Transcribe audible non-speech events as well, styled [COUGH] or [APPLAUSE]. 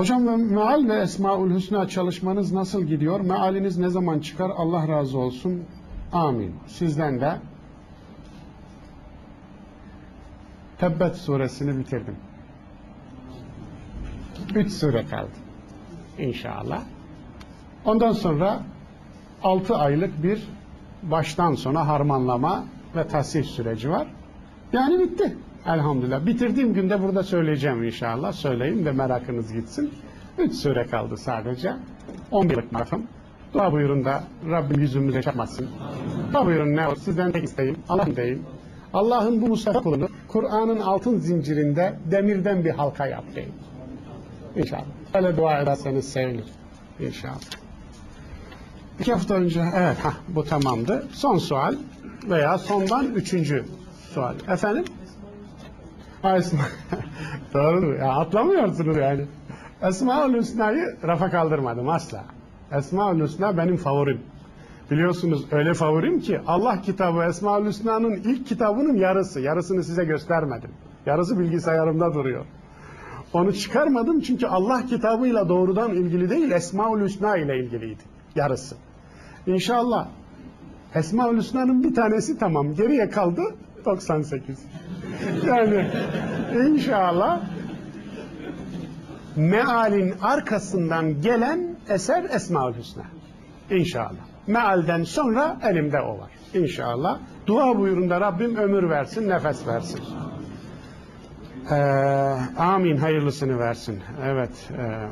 Hocam meal ve esmaül hüsna çalışmanız nasıl gidiyor? Mealiniz ne zaman çıkar? Allah razı olsun. Amin. Sizden de Tebbet suresini bitirdim. Üç sure kaldı. İnşallah. Ondan sonra altı aylık bir baştan sona harmanlama ve tasih süreci var. Yani bitti. Elhamdülillah. Bitirdiğim günde burada söyleyeceğim inşallah. Söyleyeyim de merakınız gitsin. Üç sure kaldı sadece. On yıllık marafım. Dua buyurun da Rabbim yüzümüze çarpmasın. Dua buyurun ne olur. Sizden tek isteğim. Allah'ım deyim. Allah'ın bu Mustafa kulunu Kur'an'ın altın zincirinde demirden bir halka yap deyim. İnşallah. Öyle dua ederseniz sevinirim. İnşallah. İki hafta önce, evet ha bu tamamdı. Son sual veya sondan üçüncü sual. Efendim? Esma. [LAUGHS] Doğru. Ya, atlamıyorsunuz yani. Esma-ül Hüsna'yı rafa kaldırmadım asla. Esma-ül Hüsna benim favorim. Biliyorsunuz öyle favorim ki Allah kitabı Esma-ül Hüsna'nın ilk kitabının yarısı. Yarısını size göstermedim. Yarısı bilgisayarımda duruyor. Onu çıkarmadım çünkü Allah kitabıyla doğrudan ilgili değil Esma-ül Hüsna ile ilgiliydi. Yarısı. İnşallah Esma-ül Hüsna'nın bir tanesi tamam. Geriye kaldı 98. Yani inşallah mealin arkasından gelen eser Esma-ül Hüsna. İnşallah. Mealden sonra elimde o var. İnşallah. Dua buyurun da Rabbim ömür versin, nefes versin. Ee, amin hayırlısını versin. Evet. e,